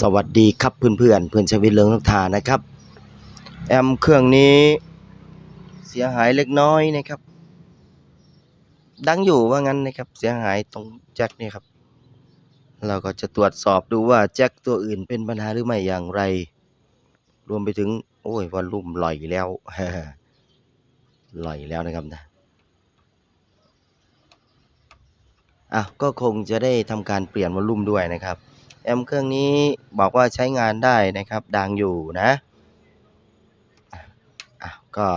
สวัสดีครับเพื่อนเพื่อนเพื่อนชวิตเลิงนักทานะครับ แอมเครื่องนี้เสียหายเล็กน้อยนะครับ ดังอยู่ว่างั้นนะครับ เสียหายตรงแจ็คเนี่ยครับ เราก็จะตรวจสอบดูว่าแจ็คตัวอื่นเป็นปัญหาหรือไม่อย่างไร รวมไปถึง โอ้ยวอลลุ่มลอยแล้วลอยแล้วนะครับนะอะก็คงจะได้ทำการเปลี่ยนวอลลุ่มด้วยนะครับ แอมเครื่องนี้บอกว่าใช้งานได้นะครับ ดังอยู่นะอะก็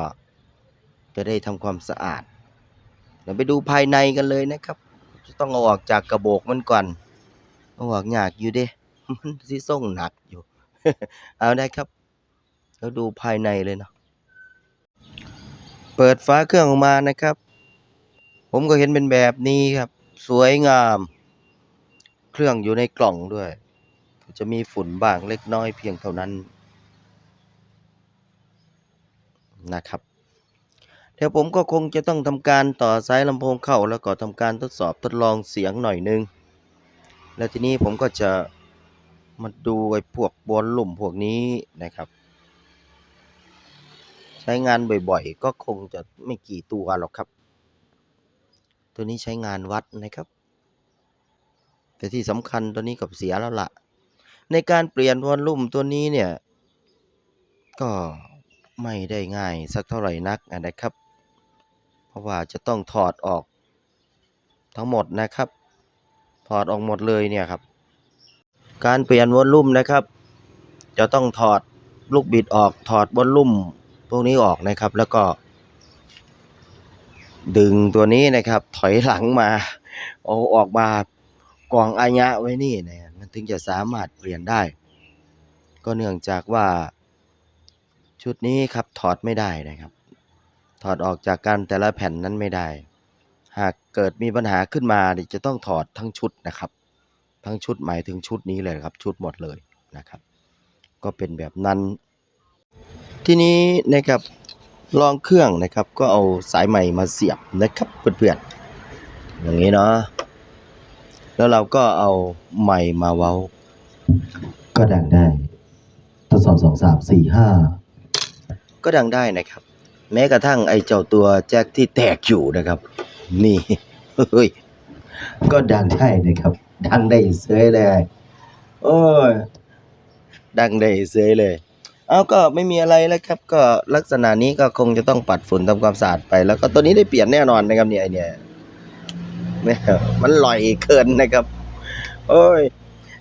จะได้ทำความสะอาด เดี๋ยวไปดูภายในกันเลยนะครับ จะต้องเอาออกจากกระโบกมันก่อนเอาออกยากอยู่เด้มันสิส่งหนักอยู่ เอาได้ครับ แล้วดูภายในเลยเนาะเปิดฝาเครื่องออกมานะครับ ผมก็เห็นเป็นแบบนี้ครับ สวยงาม เครื่องอยู่ในกล่องด้วย จะมีฝุ่นบางเล็กน้อยเพียงเท่านั้นนะครับเดี๋ยวผมก็คงจะต้องทำการต่อสายลำโพงเข้าแล้วก็ทำการทดสอบทดลองเสียงหน่อยนึง แล้วทีนี้ผมก็จะมาดูไอ้พวกบอลลุ่มพวกนี้นะครับ ใช้งานบ่อยๆ ก็คงจะไม่กี่ตัวหรอกครับ ตัวนี้ใช้งานวัดนะครับ แต่ที่สำคัญตัวนี้กับเสียแล้วละ่ะ ในการเปลี่ยนวอลลุ่มตัวนี้เนี่ย ก็ไม่ได้ง่ายสักเท่าไหร่นักนะครับ เพราะว่าจะต้องถอดออกทั้งหมดนะครับ ถอดออกหมดเลยเนี่ยครับ การเปลี่ยนวอลลุ่มนะครับ จะต้องถอดลูกบิดออกถอดวอลลุ่มพวกนี้ออกนะครับ แล้วก็ ดึงตัวนี้นะครับ ถอยหลังมา เอาออกมากองอายะไว้นี่นะ ถึงจะสามารถเปลี่ยนได้ ก็เนื่องจากว่า ชุดนี้ครับถอดไม่ได้นะครับ ถอดออกจากกันแต่ละแผ่นนั้นไม่ได้ หากเกิดมีปัญหาขึ้นมาจะต้องถอดทั้งชุดนะครับ ทั้งชุดหมายถึงชุดนี้เลยครับ ชุดหมดเลยนะครับ ก็เป็นแบบนั้น ทีนี้นะครับลองเครื่องนะครับ ก็เอาสายใหม่มาเสียบนะครับเพื่อนๆอย่างนี้เนาะ แล้วเราก็เอาใหม่มาเว้า ก็ดังได้ ทดสอบสองสามสี่ห้าก็ดังได้นะครับ แม้กระทั่งไอ้เจ้าตัวแจ็คที่แตกอยู่นะครับ นี่เฮ้ยก็ดังได้นะครับ ดังได้เสยเลยโอ้ยดังได้เสยเลยเอาก็ไม่มีอะไรแล้วครับ ก็ลักษณะนี้ก็คงจะต้องปัดฝุ่นทำความสะอาดไป แล้วก็ตัวนี้ได้เปลี่ยนแน่นอนนะครับเนี่ยไอเนี่ย เนี่ยมันลอยเกินนะครับ โอ้ย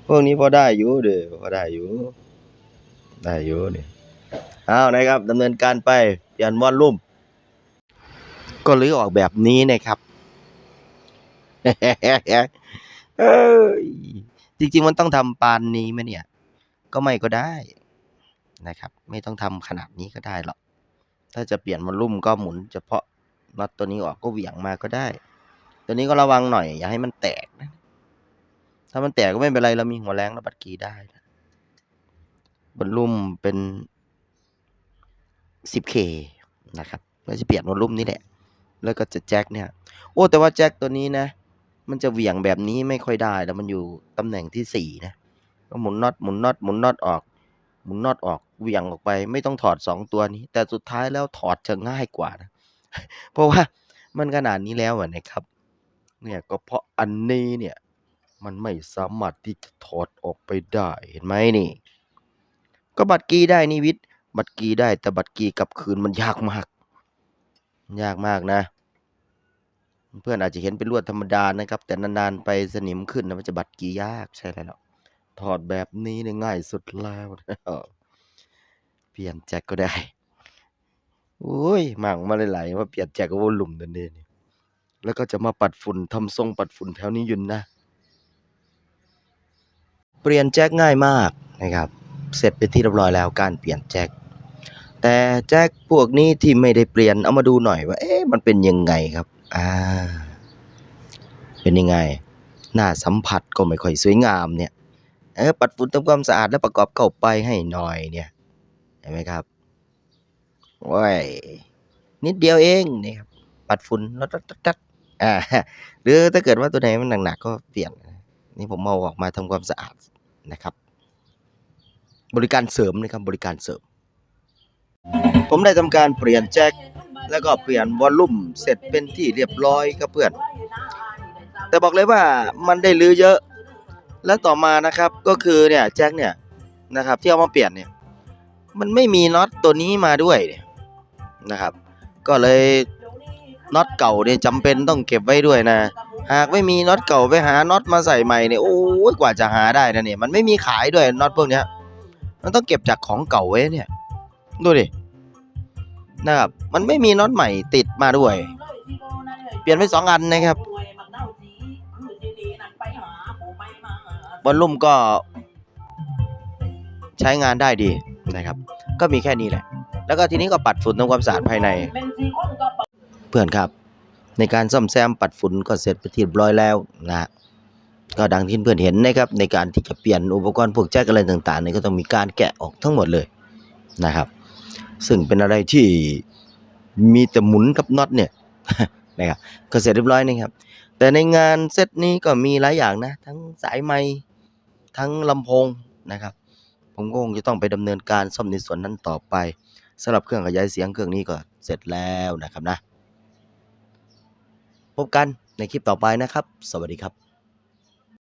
พวกนี้พอได้อยู่เด้อพอได้อยู่ ได้อยู่เนี่ยเอานะครับดำเนินการไปเปลี่ยนวอลลุ่ม ก็รื้อออกแบบนี้นะครับเอ้ยจริงๆมันต้องทำปานนี้ไหมเนี่ย ก็ไม่ก็ได้นะครับ ไม่ต้องทำขนาดนี้ก็ได้หรอก ถ้าจะเปลี่ยนวอลลุ่มก็หมุนเฉพาะน็อตตัวนี้ออกก็เหวี่ยงมาก็ได้ ตัวนี้ก็ระวังหน่อย อย่าให้มันแตกนะ ถ้ามันแตกก็ไม่เป็นไร เรามีหัวแรงระบัดกีได้นะวอลลุ่มเป็น 10K นะครับเราจะเปลี่ยนวอลลุ่มนี้แหละ แล้วก็จะแจ็คเนี่ย โอ้ แต่ว่าแจ็คตัวนี้นะ มันจะเหวี่ยงแบบนี้ไม่ค่อยได้ แล้วมันอยู่ตำแหน่งที่สี่นะ ก็หมุนน็อต หมุนน็อต หมุนน็อตออก หมุนน็อตออก เหวี่ยงออกไป ไม่ต้องถอดสองตัวนี้ แต่สุดท้ายแล้วถอดจะง่ายกว่านะ เพราะว่ามันขนาดนี้แล้วนะครับ เนี่ยก็เพราะอันนี้เนี่ยมันไม่สามารถที่จะถอดออกไปได้เห็นไหมนี่ ก็บัตรกีได้นี่วิทย์บัตรกีได้แต่บัตรกีกลับคืนมันยากมาก ยากมากนะ เพื่อนอาจจะเห็นเป็นลวดธรรมดานะครับ แต่นานๆไปสนิมขึ้นนะมันจะบัตรกียากใช่แล้วถอดแบบนี้เนี่ยง่ายสุดแล้วเปลี่ยนแจ็คก็ได้โอ้ยหมั่งมาหลายๆว่าเปลี่ยนแจ็คกับวอลลุ่มนั่นเอง แล้วก็จะมาปัดฝุ่นทำทรงปัดฝุ่นแถวนี้ยุนนะ เปลี่ยนแจ็คง่ายมากนะครับ เสร็จเป็นที่เรียบร้อยแล้วการเปลี่ยนแจ็คแต่แจ็คพวกนี้ที่ไม่ได้เปลี่ยนเอามาดูหน่อยว่า เอ๊ะมันเป็นยังไงครับ อ่า เป็นยังไง หน้าสัมผัสก็ไม่ค่อยสวยงามเนี่ย เออปัดฝุ่นทำความสะอาดแล้วประกอบเข้าไปให้หน่อยเนี่ยเห็นไหมครับว้ายนิดเดียวเองนี่ครับปัดฝุ่นแล้วตัด อ่าหรือถ้าเกิดว่าตัวไหนมันหนักๆก็เปลี่ยน นี่ผมเอาออกมาทำความสะอาดนะครับ บริการเสริมนะครับบริการเสริม ผมได้ทำการเปลี่ยนแจ็คแล้วก็เปลี่ยนวอลลุ่มเสร็จเป็นที่เรียบร้อยครับเพื่อน แต่บอกเลยว่ามันได้ลื้อเยอะ แล้วต่อมานะครับก็คือเนี่ยแจ็คเนี่ยนะครับที่เอามาเปลี่ยนเนี่ยมันไม่มีน็อตตัวนี้มาด้วยเนี่ยนะครับ ก็เลย น็อตเก่าเนี่ยจำเป็นต้องเก็บไว้ด้วยนะ หากไม่มีน็อตเก่าไปหาน็อตมาใส่ใหม่เนี่ยโอ้ยกว่าจะหาได้นะเนี่ยมันไม่มีขายด้วยน็อตพวกเนี้ยมันต้องเก็บจากของเก่าไว้เนี่ย ดูดินะครับมันไม่มีน็อตใหม่ติดมาด้วย เปลี่ยนไปสองอันนะครับบอลลุ่มก็ใช้งานได้ดีนะครับ ก็มีแค่นี้แหละ แล้วก็ทีนี้ก็ปัดฝุ่นทำความสะอาดภายใน เพื่อนครับ ในการซ่อมแซมปัดฝุ่นก็เสร็จไปที่เรียบร้อยแล้วนะฮะก็ดังที่เพื่อนเห็นนะครับในการที่จะเปลี่ยนอุปกรณ์พวกแจ็คอะไรต่างๆเนี่ยก็ต้องมีการแกะออกทั้งหมดเลยนะครับ ซึ่งเป็นอะไรที่มีแต่หมุนกับน็อตเนี่ยนะครับก็เสร็จเรียบร้อยนะครับ แต่ในงานเซตนี้ก็มีหลายอย่างนะ ทั้งสายไม้ทั้งลำโพงนะครับ ผมก็คงจะต้องไปดำเนินการซ่อมในส่วนนั้นต่อไปสำหรับเครื่องขยายเสียงเครื่องนี้ก็เสร็จแล้วนะครับนะ พบกันในคลิปต่อไปนะครับ สวัสดีครับ